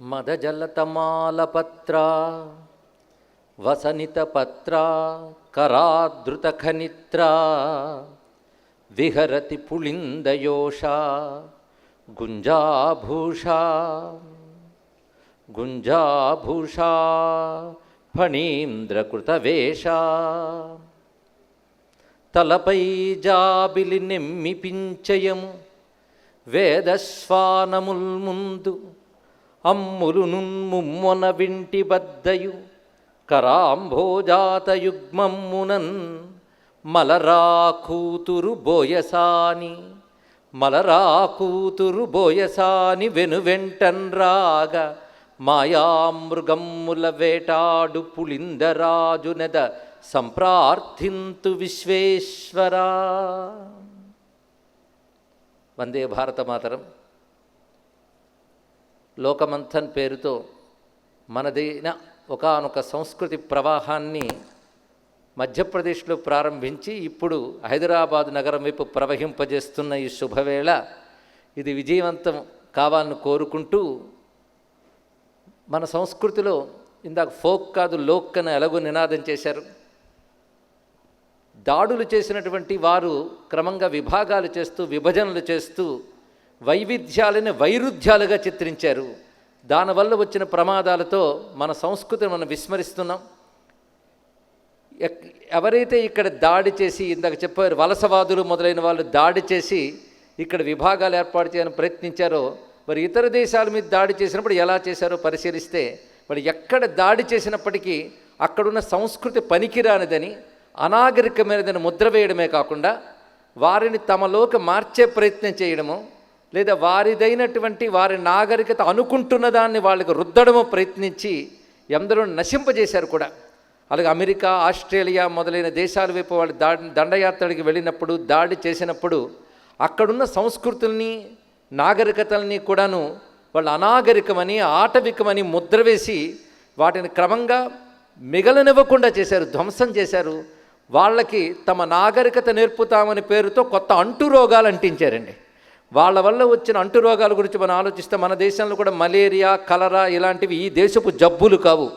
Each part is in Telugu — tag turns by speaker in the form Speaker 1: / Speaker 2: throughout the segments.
Speaker 1: మదజలతమాలపత్రా వసనితపత్రా కరాదృతఖనిత్రా విహరతి పుళిందయోషా గుంజాభూషా గుంజాభూషా ఫణీంద్రకృతవేషా. తలపై జాబిలి నెమ్మిపించయము వేదశ్వానముల్ ముందు అమ్ములు నున్ముమ్మొన వింటి బద్దయు కరాంభోజాతయుగ్మమ్మునన్ మలరా కూతురు బోయసాని మలరా కూతురు బోయసాని వెనువెంటన్ రాగ మాయామృగమ్ముల వేటాడు పులిందరాజునెద సంప్రార్థింతు విశ్వేశ్వరా. వందే భారతమాతరం. లోకమంథన్ పేరుతో మనదైన ఒకానొక సంస్కృతి ప్రవాహాన్ని మధ్యప్రదేశ్లో ప్రారంభించి ఇప్పుడు హైదరాబాద్ నగరం వైపు ప్రవహింపజేస్తున్న ఈ శుభవేళ ఇది విజయవంతం కావాలని కోరుకుంటూ మన సంస్కృతిలో ఇందాక ఫోక్ కాదు లోక్ అని ఎలాగో నినాదం చేశారు. దాడులు చేసినటువంటి వారు క్రమంగా విభాగాలు చేస్తూ విభజనలు చేస్తూ వైవిధ్యాలని వైరుధ్యాలుగా చిత్రించారు. దానివల్ల వచ్చిన ప్రమాదాలతో మన సంస్కృతిని మనం విస్మరిస్తున్నాం. ఎవరైతే ఇక్కడ దాడి చేసి ఇందాక చెప్పారు వలసవాదులు మొదలైన వాళ్ళు దాడి చేసి ఇక్కడ విభాగాలు ఏర్పాటు చేయాలని ప్రయత్నించారో మరి ఇతర దేశాల మీద దాడి చేసినప్పుడు ఎలా చేశారో పరిశీలిస్తే మరి ఎక్కడ దాడి చేసినప్పటికీ అక్కడున్న సంస్కృతి పనికిరానిదని అనాగరికమైనదని ముద్ర వేయడమే కాకుండా వారిని తమలోకి మార్చే ప్రయత్నం చేయడము లేదా వారిదైనటువంటి వారి నాగరికత అనుకుంటున్న దాన్ని వాళ్ళకి రుద్దడము ప్రయత్నించి ఎందరో నశింపజేశారు కూడా. అలాగే అమెరికా ఆస్ట్రేలియా మొదలైన దేశాల వైపు వాళ్ళు దాడి దండయాత్రకి వెళ్ళినప్పుడు దాడి చేసినప్పుడు అక్కడున్న సంస్కృతుల్ని నాగరికతల్ని కూడాను వాళ్ళు అనాగరికమని ఆటవికమని ముద్ర వేసి వాటిని క్రమంగా మిగలనివ్వకుండా చేశారు ధ్వంసం చేశారు. వాళ్ళకి తమ నాగరికత నేర్పుతామని పేరుతో కొత్త అంటు రోగాలు అంటించారండి. వాళ్ళ వల్ల వచ్చిన అంటు రోగాల గురించి మనం ఆలోచిస్తే మన దేశంలో కూడా మలేరియా కలరా ఇలాంటివి ఈ దేశపు జబ్బులు కావు.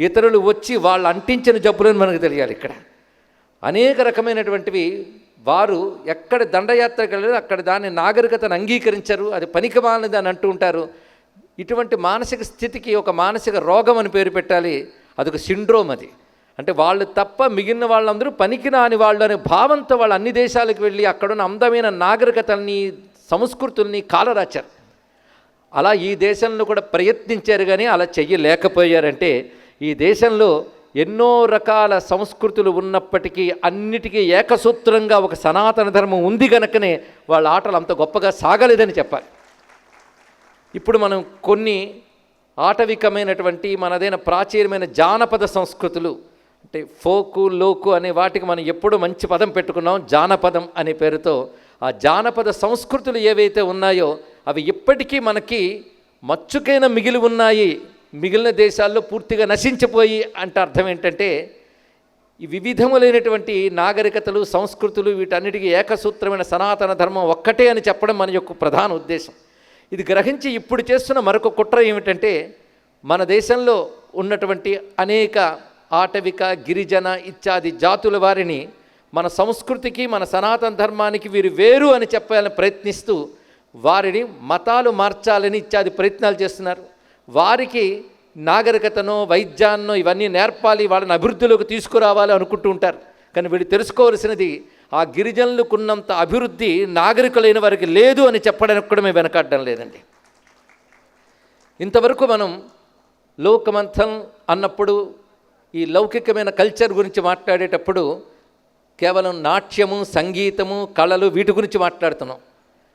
Speaker 1: ఇతరులు వచ్చి వాళ్ళు అంటించిన జబ్బులని మనకు తెలియాలి ఇక్కడ. అనేక రకమైనటువంటివి వారు ఎక్కడ దండయాత్రకు వెళ్ళారు అక్కడ దాన్ని నాగరికతను అంగీకరించరు అది పనికిమాలినది అని అంటూ ఉంటారు. ఇటువంటి మానసిక స్థితికి ఒక మానసిక రోగం అని పేరు పెట్టాలి. అదొక సిండ్రోమ్ అది. అంటే వాళ్ళు తప్ప మిగిలిన వాళ్ళందరూ పనికిరాని వాళ్ళు అనే భావంతో వాళ్ళు అన్ని దేశాలకు వెళ్ళి అక్కడున్న అందమైన నాగరికతల్ని సంస్కృతుల్ని కాలరాచారు. అలా ఈ దేశంలో కూడా ప్రయత్నించారు కానీ అలా చెయ్యలేకపోయారంటే ఈ దేశంలో ఎన్నో రకాల సంస్కృతులు ఉన్నప్పటికీ అన్నిటికీ ఏకసూత్రంగా ఒక సనాతన ధర్మం ఉంది కనుకనే వాళ్ళ ఆటలు అంత గొప్పగా సాగలేదని చెప్పాలి. ఇప్పుడు మనం కొన్ని ఆటవికమైనటువంటి మనదైన ప్రాచీనమైన జానపద సంస్కృతులు అంటే ఫోకు లోకు అనే వాటికి మనం ఎప్పుడూ మంచి పదం పెట్టుకున్నాం జానపదం అనే పేరుతో ఆ జానపద సంస్కృతులు ఏవైతే ఉన్నాయో అవి ఇప్పటికీ మనకి మచ్చుకైన మిగిలి ఉన్నాయి మిగిలిన దేశాల్లో పూర్తిగా నశించిపోయి అంటే అర్థం ఏంటంటే ఈ వివిధములైనటువంటి నాగరికతలు సంస్కృతులు వీటన్నిటికీ ఏకసూత్రమైన సనాతన ధర్మం ఒక్కటే అని చెప్పడం మన యొక్క ప్రధాన ఉద్దేశం. ఇది గ్రహించి ఇప్పుడు చేస్తున్న మరొక కుట్ర ఏమిటంటే మన దేశంలో ఉన్నటువంటి అనేక ఆటవిక గిరిజన ఇత్యాది జాతుల వారిని మన సంస్కృతికి మన సనాతన ధర్మానికి వీరు వేరు అని చెప్పాలని ప్రయత్నిస్తూ వారిని మతాలు మార్చాలని ఇత్యాది ప్రయత్నాలు చేస్తున్నారు. వారికి నాగరికతను వైద్యాన్నో ఇవన్నీ నేర్పాలి వాళ్ళని అభివృద్ధిలోకి తీసుకురావాలి అనుకుంటూ ఉంటారు. కానీ వీళ్ళు తెలుసుకోవలసినది ఆ గిరిజనులకు ఉన్నంత అభివృద్ధి నాగరికులైన వారికి లేదు అని చెప్పడానికి కూడా మేము వెనకాడడం లేదండి. ఇంతవరకు మనం లోకమంథం అన్నప్పుడు ఈ లౌకికమైన కల్చర్ గురించి మాట్లాడేటప్పుడు కేవలం నాట్యము సంగీతము కళలు వీటి గురించి మాట్లాడుతున్నాం.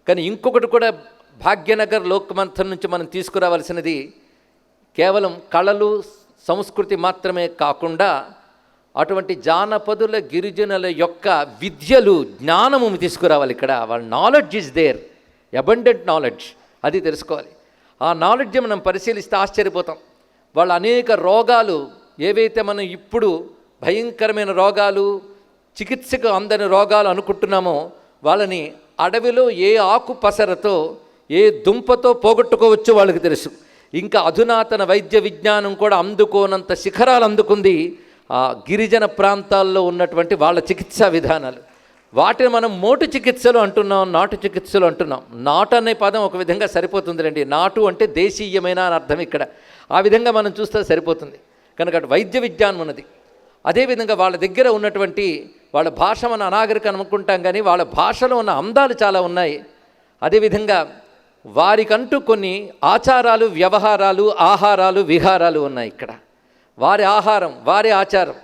Speaker 1: కానీ ఇంకొకటి కూడా భాగ్యనగర్ లోకమంథం నుంచి మనం తీసుకురావాల్సినది కేవలం కళలు సంస్కృతి మాత్రమే కాకుండా అటువంటి జానపదుల గిరిజనుల యొక్క విద్యలు జ్ఞానము తీసుకురావాలి ఇక్కడ. వాళ్ళ knowledge is there abundant knowledge అది తెలుసుకోవాలి. ఆ నాలెడ్జ్ మనం పరిశీలిస్తే ఆశ్చర్యపోతాం. వాళ్ళ అనేక రోగాలు ఏవైతే మనం ఇప్పుడు భయంకరమైన రోగాలు చికిత్సకు అందని రోగాలు అనుకుంటున్నామో వాళ్ళని అడవిలో ఏ ఆకు పసరతో ఏ దుంపతో పోగొట్టుకోవచ్చో వాళ్ళకి తెలుసు. ఇంకా అధునాతన వైద్య విజ్ఞానం కూడా అందుకోనంత శిఖరాలు అందుకుంది ఆ గిరిజన ప్రాంతాల్లో ఉన్నటువంటి వాళ్ళ చికిత్సా విధానాలు. వాటిని మనం మోటు చికిత్సలు అంటున్నాం నాటు చికిత్సలు అంటున్నాం. నాటు అనే పదం ఒక విధంగా సరిపోతుంది రండి నాటు అంటే దేశీయమైన అని అర్థం ఇక్కడ. ఆ విధంగా మనం చూస్తే సరిపోతుంది. కనుక వైద్య విజ్ఞానం ఉన్నది. అదేవిధంగా వాళ్ళ దగ్గర ఉన్నటువంటి వాళ్ళ భాష మన అనాగరికం అనుకుంటాం కానీ వాళ్ళ భాషలో ఉన్న అందాలు చాలా ఉన్నాయి. అదేవిధంగా వారికంటూ కొన్ని ఆచారాలు వ్యవహారాలు ఆహారాలు విహారాలు ఉన్నాయి ఇక్కడ. వారి ఆహారం వారి ఆచారం.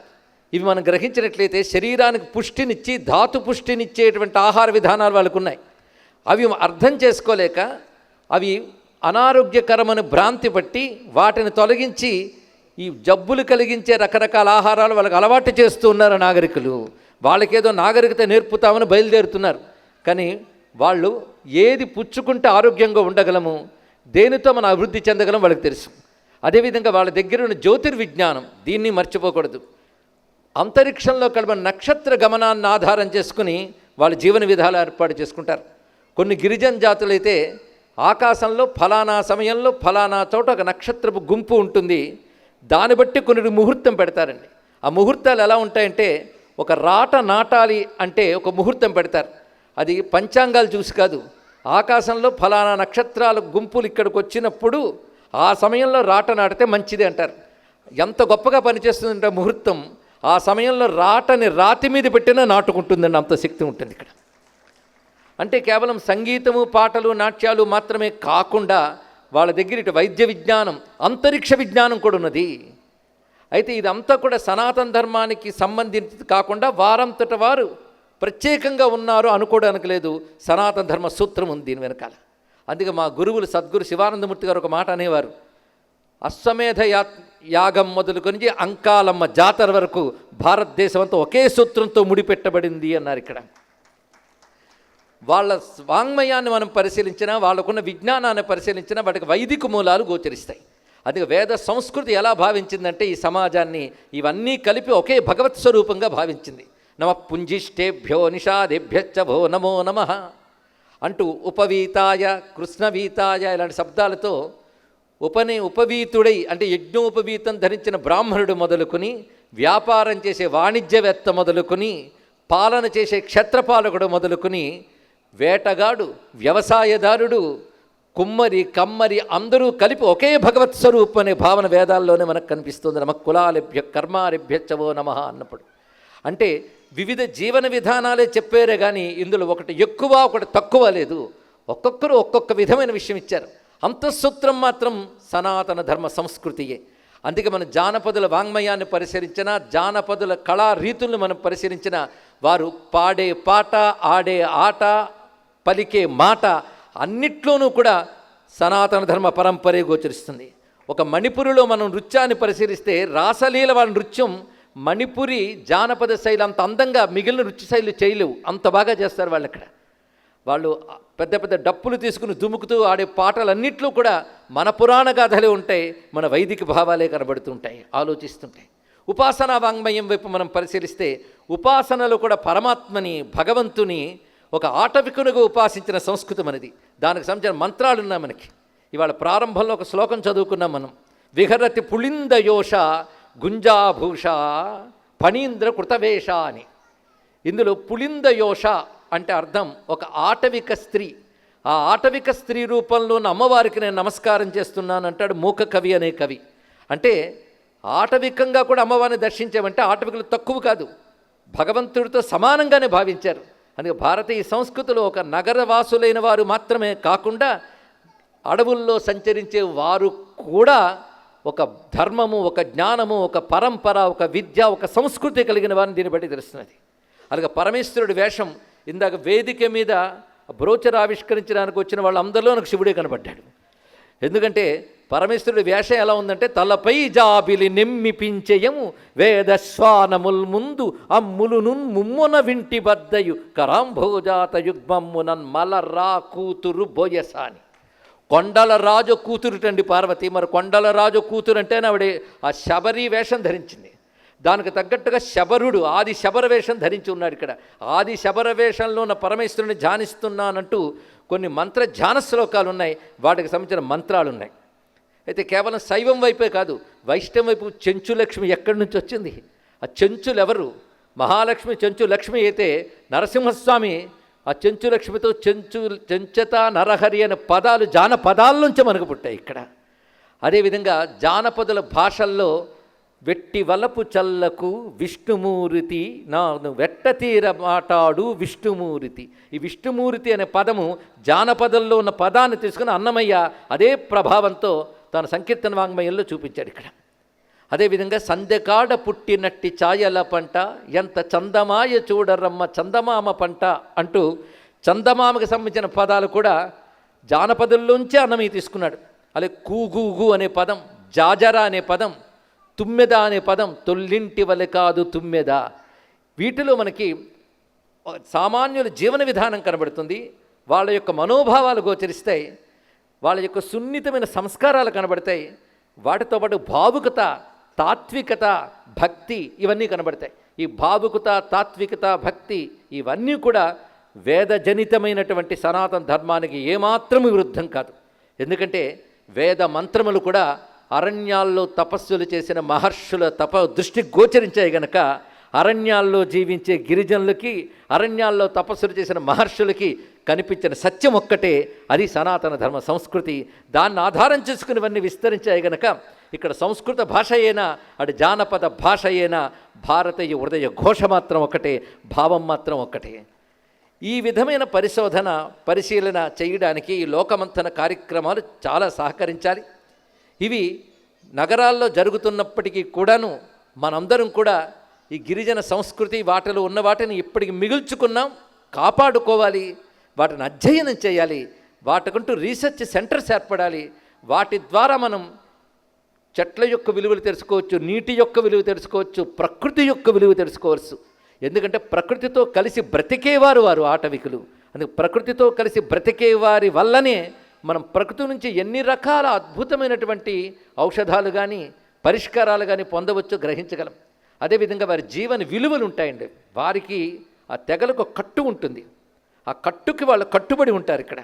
Speaker 1: ఇవి మనం గ్రహించినట్లయితే శరీరానికి పుష్టినిచ్చి ధాతు పుష్టినిచ్చేటువంటి ఆహార విధానాలు వాళ్ళకు ఉన్నాయి. అవి అర్థం చేసుకోలేక అవి అనారోగ్యకరమైన భ్రాంతి పట్టి వాటిని తొలగించి ఈ జబ్బులు కలిగించే రకరకాల ఆహారాలు వాళ్ళకి అలవాటు చేస్తూ ఉన్నారు నాగరికులు. వాళ్ళకేదో నాగరికత నేర్పుతామని బయలుదేరుతున్నారు. కానీ వాళ్ళు ఏది పుచ్చుకుంటే ఆరోగ్యంగా ఉండగలము దేనితో మనం అభివృద్ధి చెందగలం వాళ్ళకి తెలుసు. అదేవిధంగా వాళ్ళ దగ్గర ఉన్న జ్యోతిర్విజ్ఞానం దీన్ని మర్చిపోకూడదు. అంతరిక్షంలో కలిపి నక్షత్ర గమనాన్ని ఆధారం చేసుకుని వాళ్ళ జీవన విధాలు ఏర్పాటు చేసుకుంటారు. కొన్ని గిరిజన జాతులైతే ఆకాశంలో ఫలానా సమయంలో ఫలానా చోట ఒక నక్షత్రపు గుంపు ఉంటుంది. దాన్ని బట్టి కొన్ని ముహూర్తం పెడతారండి. ఆ ముహూర్తాలు ఎలా ఉంటాయంటే ఒక రాట నాటాలి అంటే ఒక ముహూర్తం పెడతారు. అది పంచాంగాలు చూసి కాదు. ఆకాశంలో ఫలానా నక్షత్రాల గుంపులు ఇక్కడికి వచ్చినప్పుడు ఆ సమయంలో రాట నాటితే మంచిది అంటారు. ఎంత గొప్పగా పనిచేస్తుందంటే ముహూర్తం. ఆ సమయంలో రాటని రాతి మీద పెట్టినా నాటుకుంటుందండి అంత శక్తి ఉంటుంది ఇక్కడ. అంటే కేవలం సంగీతము పాటలు నాట్యాలు మాత్రమే కాకుండా వాళ్ళ దగ్గర ఇటు వైద్య విజ్ఞానం అంతరిక్ష విజ్ఞానం కూడా ఉన్నది. అయితే ఇదంతా కూడా సనాతన ధర్మానికి సంబంధించి కాకుండా వారంతట వారు ప్రత్యేకంగా ఉన్నారు అనుకోవడానికి లేదు. సనాతన ధర్మ సూత్రం ఉంది దీని వెనకాల. అందుకే మా గురువులు సద్గురు శివానందమూర్తి గారు ఒక మాట అనేవారు. అశ్వమేధ యా యాగం మొదలుకొని అంకాలమ్మ జాతర వరకు భారతదేశం అంతా ఒకే సూత్రంతో ముడిపెట్టబడింది అన్నారు ఇక్కడ. వాళ్ళ వాంగ్మయాన్ని మనం పరిశీలించినా వాళ్ళకున్న విజ్ఞానాన్ని పరిశీలించినా వాటికి వైదిక మూలాలు గోచరిస్తాయి. అందుకే వేద సంస్కృతి ఎలా భావించిందంటే ఈ సమాజాన్ని ఇవన్నీ కలిపి ఒకే భగవత్ స్వరూపంగా భావించింది. నమ పుంజిష్టేభ్యో నిషాదేభ్యచ్చ భో నమో నమ అంటూ ఉపవీతాయ కృష్ణవీతాయ ఇలాంటి శబ్దాలతో ఉపని ఉపవీతుడై అంటే యజ్ఞోపవీతం ధరించిన బ్రాహ్మణుడు మొదలుకొని వ్యాపారం చేసే వాణిజ్యవేత్త మొదలుకొని పాలన చేసే క్షత్రపాలకుడు మొదలుకొని వేటగాడు వ్యవసాయదారుడు కుమ్మరి కమ్మరి అందరూ కలిపి ఒకే భగవత్ స్వరూపం అనే భావన వేదాల్లోనే మనకు కనిపిస్తుంది. నమ కులాలభ్య కర్మాలభ్యచ్చవో నమ అన్నప్పుడు. అంటే వివిధ జీవన విధానాలే చెప్పారే కానీ ఇందులో ఒకటి ఎక్కువ ఒకటి తక్కువ లేదు. ఒక్కొక్కరు ఒక్కొక్క విధమైన విషయం ఇచ్చారు. అంతఃసూత్రం మాత్రం సనాతన ధర్మ సంస్కృతియే. అందుకే మన జానపదుల వాంగ్మయాన్ని పరిశీలించిన జానపదుల కళా రీతులను మనం పరిశీలించిన వారు పాడే పాట ఆడే ఆట పలికే మాట అన్నిట్లోనూ కూడా సనాతన ధర్మ పరంపరే గోచరిస్తుంది. ఒక మణిపురిలో మనం నృత్యాన్ని పరిశీలిస్తే రాసలీల వాళ్ళ నృత్యం మణిపురి జానపద శైలి అంత అందంగా మిగిలిన నృత్య శైలి చేయలేవు. అంత బాగా చేస్తారు వాళ్ళు అక్కడ. వాళ్ళు పెద్ద పెద్ద డప్పులు తీసుకుని దుముకుతూ ఆడే పాటలన్నిట్లో కూడా మన పురాణ గాథలే ఉంటాయి మన వైదిక భావాలే కనబడుతుంటాయి ఆలోచిస్తుంటాయి. ఉపాసనా వాంగ్మయం వైపు మనం పరిశీలిస్తే ఉపాసనలో కూడా పరమాత్మని భగవంతుని ఒక ఆటవికునుగా ఉపాసించిన సంస్కృతి మనది దానికి సంబంధించిన మంత్రాలు ఉన్నాయి మనకి. ఇవాళ ప్రారంభంలో ఒక శ్లోకం చదువుకున్నాం మనం. విహరతి పుళిందయోష గుంజాభూష ఫణీంద్ర కృతవేష అని. ఇందులో పులిందయోష అంటే అర్థం ఒక ఆటవిక స్త్రీ. ఆ ఆటవిక స్త్రీ రూపంలో ఉన్న అమ్మవారికి నేను నమస్కారం చేస్తున్నాను అంటాడు మూక కవి అనే కవి. అంటే ఆటవికంగా కూడా అమ్మవారిని దర్శించామంటే ఆటవికులు తక్కువ కాదు. భగవంతుడితో సమానంగానే భావించారు. అందుకే భారతీయ సంస్కృతిలో ఒక నగరవాసులైన వారు మాత్రమే కాకుండా అడవుల్లో సంచరించే వారు కూడా ఒక ధర్మము ఒక జ్ఞానము ఒక పరంపర ఒక విద్య ఒక సంస్కృతి కలిగిన వారిని దీన్ని బట్టి తెలుస్తున్నది. అలాగే పరమేశ్వరుడి వేషం ఇందాక వేదిక మీద బ్రోచర్ ఆవిష్కరించడానికి వచ్చిన వాళ్ళందరిలో నాకు శివుడే కనబడ్డాడు ఎందుకంటే పరమేశ్వరుడి వేషం ఎలా ఉందంటే తలపై జాబిలి నెమ్మిపించయము వేదశ్వానముల్ ముందు అమ్ములును ముమ్మున వింటి బద్దయు కరాంభోజాత యుగ్మమ్మునన్ మలరా కూతురు బోయసాని. కొండల రాజు కూతురుటండి పార్వతి మరి కొండల రాజు కూతురు అంటే ఆవిడ ఆ శబరి వేషం ధరించింది. దానికి తగ్గట్టుగా శబరుడు ఆది శబర వేషం ధరించి ఉన్నాడు ఇక్కడ. ఆది శబర వేషంలో ఉన్న పరమేశ్వరుని ధ్యానిస్తున్నానంటూ కొన్ని మంత్ర ధ్యాన శ్లోకాలు ఉన్నాయి వాటికి సంబంధించిన మంత్రాలు ఉన్నాయి అయితే కేవలం శైవం వైపే కాదు వైష్ణం వైపు చెంచులక్ష్మి ఎక్కడి నుంచి వచ్చింది? ఆ చెంచులు ఎవరు మహాలక్ష్మి చెంచు లక్ష్మి అయితే నరసింహస్వామి ఆ చెంచు లక్ష్మితో చెంచు చెంచత నరహరి అనే పదాలు జానపదాల నుంచే మనకు పుట్టాయి ఇక్కడ. అదేవిధంగా జానపదుల భాషల్లో వెట్టి వలపు చల్లకు విష్ణుమూర్తి నాను వెట్టతీర మాటాడు విష్ణుమూర్తి. ఈ విష్ణుమూర్తి అనే పదము జానపదంలో ఉన్న పదాన్ని తీసుకుని అన్నమయ్య అదే ప్రభావంతో తన సంకీర్తన వాంగ్మయంలో చూపించాడు ఇక్కడ. అదేవిధంగా సందెకాడ పుట్టినట్టి ఛాయల పంట ఎంత చందమాయ చూడరమ్మ చందమామ పంట అంటూ చందమామకు సంబంధించిన పదాలు కూడా జానపదుల్లోంచే అన్నమయ్య తీసుకున్నాడు. అలాగే కూగూగు అనే పదం జాజరా అనే పదం తుమ్మెద అనే పదం తొల్లింటి వలె కాదు తుమ్మెద. వీటిలో మనకి సామాన్యుల జీవన విధానం కనబడుతుంది. వాళ్ళ యొక్క మనోభావాలు గోచరిస్తాయి. వాళ్ళ యొక్క సున్నితమైన సంస్కారాలు కనబడతాయి. వాటితో పాటు భావుకత తాత్వికత భక్తి ఇవన్నీ కనబడతాయి. ఈ భావుకత తాత్వికత భక్తి ఇవన్నీ కూడా వేదజనితమైనటువంటి సనాతన ధర్మానికి ఏమాత్రం విరుద్ధం కాదు. ఎందుకంటే వేద మంత్రములు కూడా అరణ్యాల్లో తపస్సులు చేసిన మహర్షుల తప దృష్టి గోచరించాయి గనక అరణ్యాల్లో జీవించే గిరిజనులకి అరణ్యాల్లో తపస్సులు చేసిన మహర్షులకి కనిపించిన సత్యం ఒక్కటే అది సనాతన ధర్మ సంస్కృతి. దాన్ని ఆధారం చేసుకునివన్నీ విస్తరించాయి గనక ఇక్కడ సంస్కృత భాష అయినా అటు జానపద భాష అయినా భారతీయ హృదయ ఘోష మాత్రం ఒకటే భావం మాత్రం ఒక్కటే. ఈ విధమైన పరిశోధన పరిశీలన చేయడానికి ఈ లోకమంతన కార్యక్రమాలు చాలా సహకరించాలి. ఇవి నగరాల్లో జరుగుతున్నప్పటికీ కూడాను మనందరం కూడా ఈ గిరిజన సంస్కృతి వాటిలో ఉన్న వాటిని ఇప్పటికి మిగుల్చుకున్నాం కాపాడుకోవాలి వాటిని అధ్యయనం చేయాలి వాటికంటూ రీసెర్చ్ సెంటర్స్ ఏర్పడాలి వాటి ద్వారా మనం చెట్ల యొక్క విలువలు తెలుసుకోవచ్చు నీటి యొక్క విలువ తెలుసుకోవచ్చు ప్రకృతి యొక్క విలువ తెలుసుకోవచ్చు. ఎందుకంటే ప్రకృతితో కలిసి బ్రతికేవారు వారు ఆటవికులు. అందుకే ప్రకృతితో కలిసి బ్రతికే వారి వల్లనే మనం ప్రకృతి నుంచి ఎన్ని రకాల అద్భుతమైనటువంటి ఔషధాలు కానీ పరిష్కారాలు కానీ పొందవచ్చు గ్రహించగలం. అదేవిధంగా వారి జీవన విలువలు ఉంటాయండి. వారికి ఆ తెగలకు ఒక కట్టు ఉంటుంది. ఆ కట్టుకి వాళ్ళు కట్టుబడి ఉంటారు ఇక్కడ.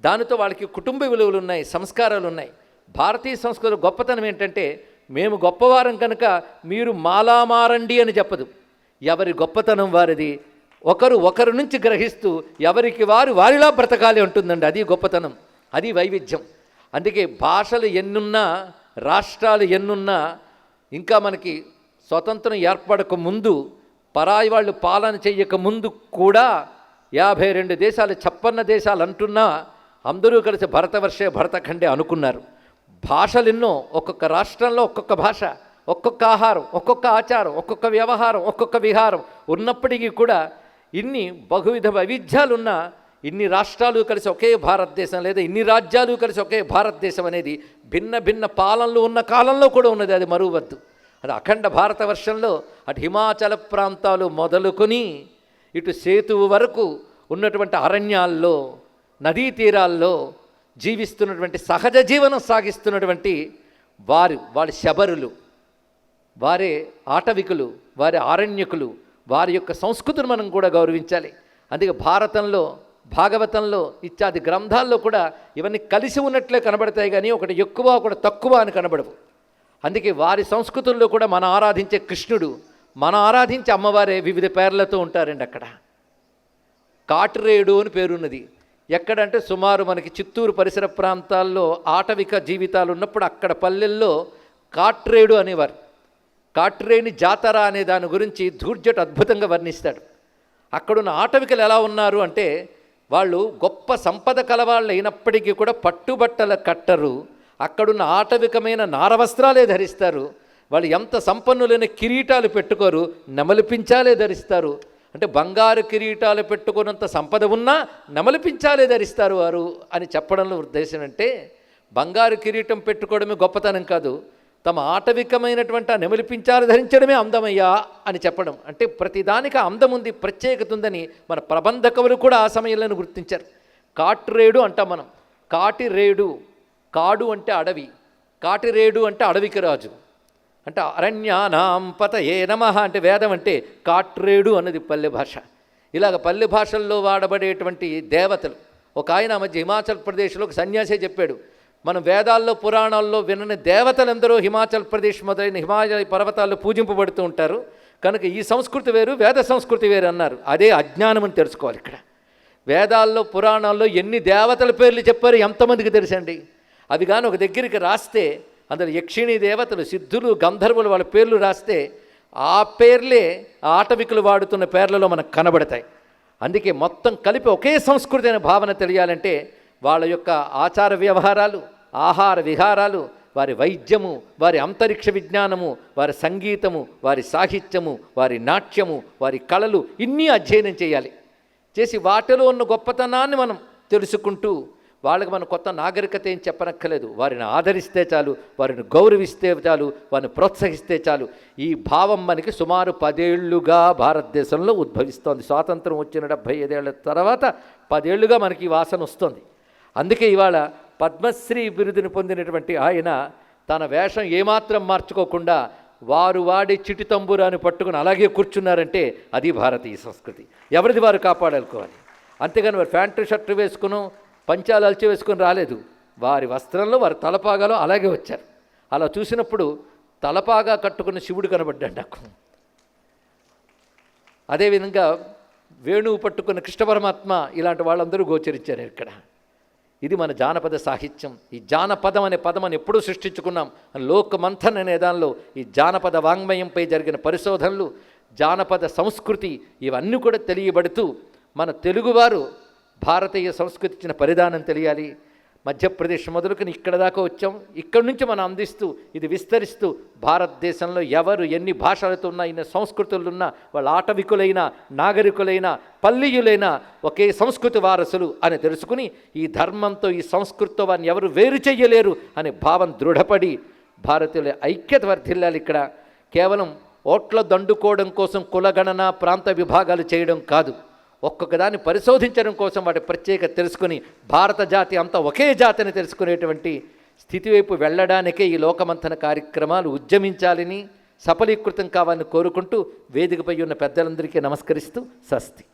Speaker 1: దానితో వాళ్ళకి కుటుంబ విలువలు ఉన్నాయి సంస్కారాలు ఉన్నాయి. భారతీయ సంస్కృతి గొప్పతనం ఏంటంటే మేము గొప్పవారం కనుక మీరు మాలా మారండి అని చెప్పదు. ఎవరి గొప్పతనం వారిది? ఒకరు ఒకరి నుంచి గ్రహిస్తూ ఎవరికి వారు వారిలా బ్రతకాలి ఉంటుందండి అది గొప్పతనం. అది వైవిధ్యం. అందుకే భాషలు ఎన్నున్నా రాష్ట్రాలు ఎన్నున్నా ఇంకా మనకి స్వతంత్రం ఏర్పడక ముందు పరాయి వాళ్ళు పాలన చెయ్యక ముందు కూడా యాభై రెండు దేశాలు చప్పన్న దేశాలు అంటున్నా అందరూ కలిసి భరతవర్షే భరతఖండే అనుకున్నారు. భాషలు ఎన్నో ఒక్కొక్క రాష్ట్రంలో ఒక్కొక్క భాష ఒక్కొక్క ఆహారం ఒక్కొక్క ఆచారం ఒక్కొక్క వ్యవహారం ఒక్కొక్క విహారం ఉన్నప్పటికీ కూడా ఇన్ని బహువిధ వైవిధ్యాలున్న ఇన్ని రాష్ట్రాలు కలిసి ఒకే భారతదేశం లేదా ఇన్ని రాజ్యాలు కలిసి ఒకే భారతదేశం అనేది భిన్న భిన్న పాలనలు ఉన్న కాలంలో కూడా ఉన్నది అది మరువద్దు. అది అఖండ భారతవర్షంలో అటు హిమాచల ప్రాంతాలు మొదలుకొని ఇటు సేతువు వరకు ఉన్నటువంటి అరణ్యాల్లో నదీ తీరాల్లో జీవిస్తున్నటువంటి సహజ జీవనం సాగిస్తున్నటువంటి వారు వారి శబరులు వారే ఆటవికులు వారి ఆరణ్యకులు వారి యొక్క సంస్కృతిని మనం కూడా గౌరవించాలి. అందుకే భారతంలో భాగవతంలో ఇత్యాది గ్రంథాల్లో కూడా ఇవన్నీ కలిసి ఉన్నట్లే కనబడతాయి కానీ ఒకటి ఎక్కువ ఒకటి తక్కువ అని కనబడవు. అందుకే వారి సంస్కృతుల్లో కూడా మనం ఆరాధించే కృష్ణుడు మనం ఆరాధించే అమ్మవారే వివిధ పేర్లతో ఉంటారండి అక్కడ. కాటురేడు అని పేరున్నది. ఎక్కడంటే సుమారు మనకి చిత్తూరు పరిసర ప్రాంతాల్లో ఆటవిక జీవితాలు ఉన్నప్పుడు అక్కడ పల్లెల్లో కాట్రేడు అనేవారు. కాట్రేని జాతర అనే దాని గురించి ధూర్జట్ అద్భుతంగా వర్ణిస్తాడు. అక్కడున్న ఆటవికలు ఎలా ఉన్నారు అంటే వాళ్ళు గొప్ప సంపద కలవాళ్ళు అయినప్పటికీ కూడా పట్టుబట్టల కట్టరు అక్కడున్న ఆటవికమైన నారవస్త్రాలే ధరిస్తారు. వాళ్ళు ఎంత సంపన్నులైన కిరీటాలు పెట్టుకోరు నెమలిపించాలే ధరిస్తారు. అంటే బంగారు కిరీటాలు పెట్టుకున్నంత సంపద ఉన్నా నెమలిపించాలే ధరిస్తారు వారు అని చెప్పడంలో ఉద్దేశం అంటే బంగారు కిరీటం పెట్టుకోవడమే గొప్పతనం కాదు. తమ ఆటవికమైనటువంటి ఆ నెమలిపించాలు ధరించడమే అందమయ్యా అని చెప్పడం. అంటే ప్రతిదానికి అందం ఉంది ప్రత్యేకత ఉందని మన ప్రబంధకవులు కూడా ఆ సమయంలో గుర్తించారు. కాట్రేడు అంటాం మనం. కాటిరేడు కాడు అంటే అడవి కాటిరేడు అంటే అడవికి రాజు. అంటే అరణ్యానాం పతయే నమ అంటే వేదం అంటే కాట్రేడు అన్నది పల్లె భాష. ఇలాగ పల్లె భాషల్లో వాడబడేటువంటి దేవతలు ఒక ఆయన మధ్య హిమాచల్ ప్రదేశ్లో ఒక సన్యాసే చెప్పాడు మనం వేదాల్లో పురాణాల్లో వినని దేవతలందరూ హిమాచల్ ప్రదేశ్ మొదలైన హిమాలయ పర్వతాల్లో పూజింపబడుతూ ఉంటారు. కనుక ఈ సంస్కృతి వేరు వేద సంస్కృతి వేరు అన్నారు. అదే అజ్ఞానం అని తెలుసుకోవాలి ఇక్కడ. వేదాల్లో పురాణాల్లో ఎన్ని దేవతల పేర్లు చెప్పారు ఎంతమందికి తెలుసండి? అవి కానీ ఒక దగ్గరికి రాస్తే అందులో యక్షిణీ దేవతలు సిద్ధులు గంధర్వులు వాళ్ళ పేర్లు రాస్తే ఆ పేర్లే ఆ ఆటవికులు వాడుతున్న పేర్లలో మనకు కనబడతాయి. అందుకే మొత్తం కలిపి ఒకే సంస్కృతి అనే భావన తెలియాలంటే వాళ్ళ యొక్క ఆచార వ్యవహారాలు ఆహార విహారాలు వారి వైద్యము వారి అంతరిక్ష విజ్ఞానము వారి సంగీతము వారి సాహిత్యము వారి నాట్యము వారి కళలు ఇన్ని అధ్యయనం చేయాలి. చేసి వాటిలో ఉన్న గొప్పతనాన్ని మనం తెలుసుకుంటూ వాళ్ళకి మనం కొత్త నాగరికత ఏం చెప్పనక్కర్లేదు. వారిని ఆదరిస్తే చాలు వారిని గౌరవిస్తే చాలు వారిని ప్రోత్సహిస్తే చాలు. ఈ భావం మనకి సుమారు పదేళ్ళుగా భారతదేశంలో ఉద్భవిస్తోంది. స్వాతంత్రం వచ్చిన డెబ్భై ఐదేళ్ళ తర్వాత పదేళ్ళుగా మనకి వాసన వస్తుంది. అందుకే ఇవాళ పద్మశ్రీ బిరుదుని పొందినటువంటి ఆయన తన వేషం ఏమాత్రం మార్చుకోకుండా వారు వాడి చిటి తంబురాని పట్టుకుని అలాగే కూర్చున్నారంటే అది భారతీయ సంస్కృతి. ఎవరిది వారు కాపాడాలనుకోవాలి? అంతేగాని వారు ప్యాంటు షర్టు వేసుకుని పంచాలు అలచి వేసుకుని రాలేదు. వారి వస్త్రంలో వారి తలపాగాలో అలాగే వచ్చారు. అలా చూసినప్పుడు తలపాగా కట్టుకున్న శివుడు కనబడ్డాడు నాకు. అదేవిధంగా వేణువు పట్టుకున్న కృష్ణ పరమాత్మ ఇలాంటి వాళ్ళందరూ గోచరించారు ఇక్కడ. ఇది మన జానపద సాహిత్యం. ఈ జానపదం అనే పదం అని ఎప్పుడూ సృష్టించుకున్నాం. లోకమంథన్ అనే దానిలో ఈ జానపద వాంగ్మయంపై జరిగిన పరిశోధనలు జానపద సంస్కృతి ఇవన్నీ కూడా తెలియబడుతూ మన తెలుగువారు భారతీయ సంస్కృతి ఇచ్చిన పరిధానం తెలియాలి. మధ్యప్రదేశ్ మొదలుకుని ఇక్కడ దాకా వచ్చాం. ఇక్కడి నుంచి మనం అందిస్తూ ఇది విస్తరిస్తూ భారతదేశంలో ఎవరు ఎన్ని భాషలతో ఉన్నా ఎన్ని సంస్కృతులు ఉన్నా వాళ్ళ ఆటవికులైన నాగరికులైన పల్లీయులైన ఒకే సంస్కృతి వారసులు అని తెలుసుకుని ఈ ధర్మంతో ఈ సంస్కృతితో వారిని ఎవరు వేరు చేయలేరు అనే భావం దృఢపడి భారతీయుల ఐక్యత వర్ధిల్లాలి ఇక్కడ. కేవలం ఓట్ల దండుకోవడం కోసం కులగణన ప్రాంత విభాగాలు చేయడం కాదు. ఒక్కొక్కదాన్ని పరిశోధించడం కోసం వాటి ప్రత్యేకత తెలుసుకుని భారత జాతి అంతా ఒకే జాతిని తెలుసుకునేటువంటి స్థితి వైపు వెళ్ళడానికే ఈ లోకమంథన కార్యక్రమాలు ఉద్యమించాలని సఫలీకృతం కావాలని కోరుకుంటూ వేదికపై ఉన్న పెద్దలందరికీ నమస్కరిస్తూ స్వస్తి.